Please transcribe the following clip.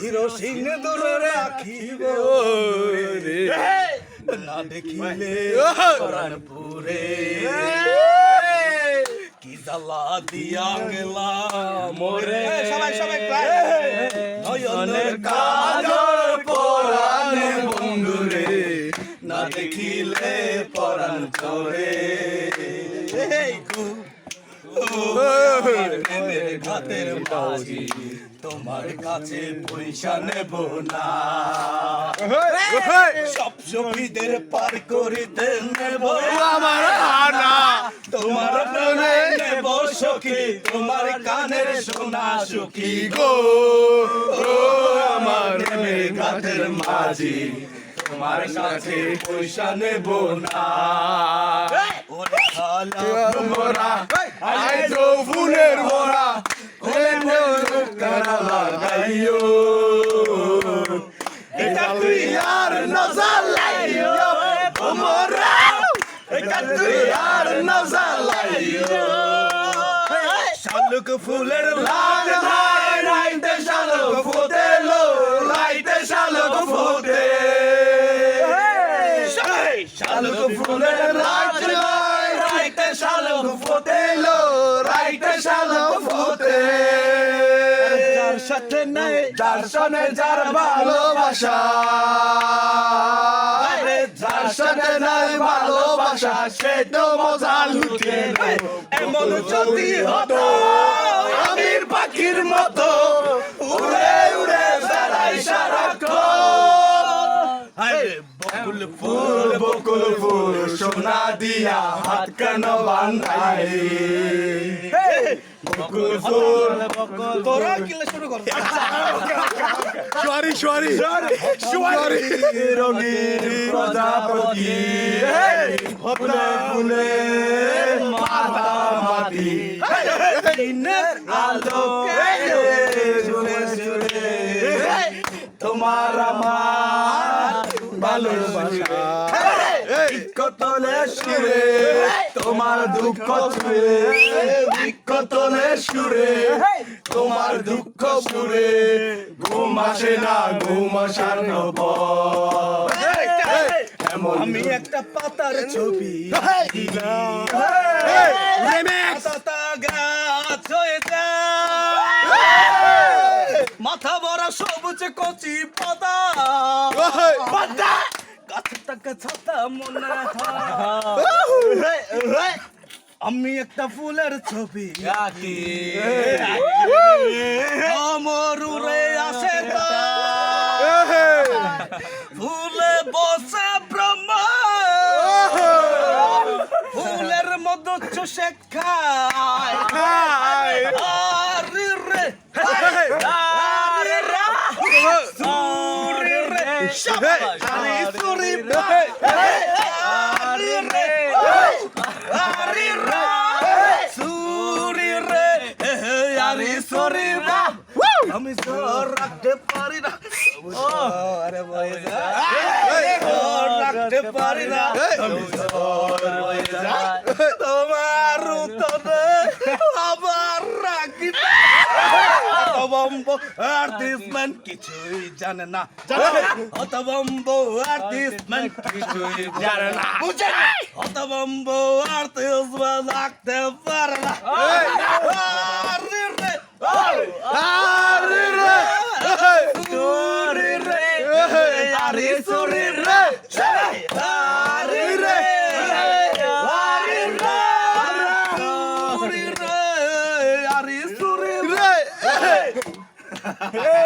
ধীর সিং দূরে রাখিব রে। না দেখিলে প্রাণপুরে। কি জ্বালা দিয়া গেলা মোরে। সবাই সবাই নয়নের কাজল পরাণে বন্ধুরে। না দেখিলে পরাণ চরে। তোমার কাছে পয়সা নেব না সব সখীদের পার করিতে নেব আমার আনা তোমার প্রেমে নেব সখী তোমার কানের সোনা সখী গো আমার প্রেমের ঘাতের মাঝি তোমার কাছে পয়সা নেব না মোরা আই তো ফুলের মোরা কানা লাগাইও এটা তুই আর নজর লাইও মোরা এটা তুই আর নজর লাইও শালুক ফুলের লাল লাই রাইতে শালুক ফুটে লো রাইতে শালুক ফুটে শালুক ফুলের লাল শালুক ফুটে লো রাইতে শালুক ফুটে। যার সাথে নাই যার সনে যার ভালোবাসা। যার সাথে নাই ভালোবাসা সে তো মজা লুটে এমন যদি হতো আমির পাখির মতো উড়ে বেড়াই সারাক্ষণ আরে বকুল ফুল বকুল ফুল সোনা দিয়া হাত কেন বান্ধাই? বকুল ফুল। তোরা কিলে শুরু কর। সরি সরি সরি রঙিন প্রজাপতি। ফুলে ফুলে মাতামাতি। দিনের আলোকে জুড়ে জুড়ে তোমার ভালোবাসা কতলে সুরে তোমার দুঃখ সুরে। কতলে সুরে তোমার দুঃখ সুরে। ঘুম আসে না ঘুম আসার নব আমি একটা পাতার ছবি পাতা কচি পাতা। পাতা? গাছটাকে ছাতা মনে হয়। আমি একটা ফুলের ছবি। আঁকি মরুরে আসে ফুলে বসে ব্রহ্ম ফুলের মধ্যে চষে খায় আরে রে আরে রা সুরে রে আরে সুরে আরে রে আরে রা সুরে রে আরে সুরে রা আমি সর রাখতে পারি না আরে ভাই রাখতে পারি না আমি সর তোমার উতনে আবার রাখি না অতবম্ব আর্টিস্টম্যান কিছুই জানে না অতবম্ব আর্টিস্টম্যান কিছুই জানে না বুঝে অতবম্ব আর্টিস্টম্যান রাখতে পারে না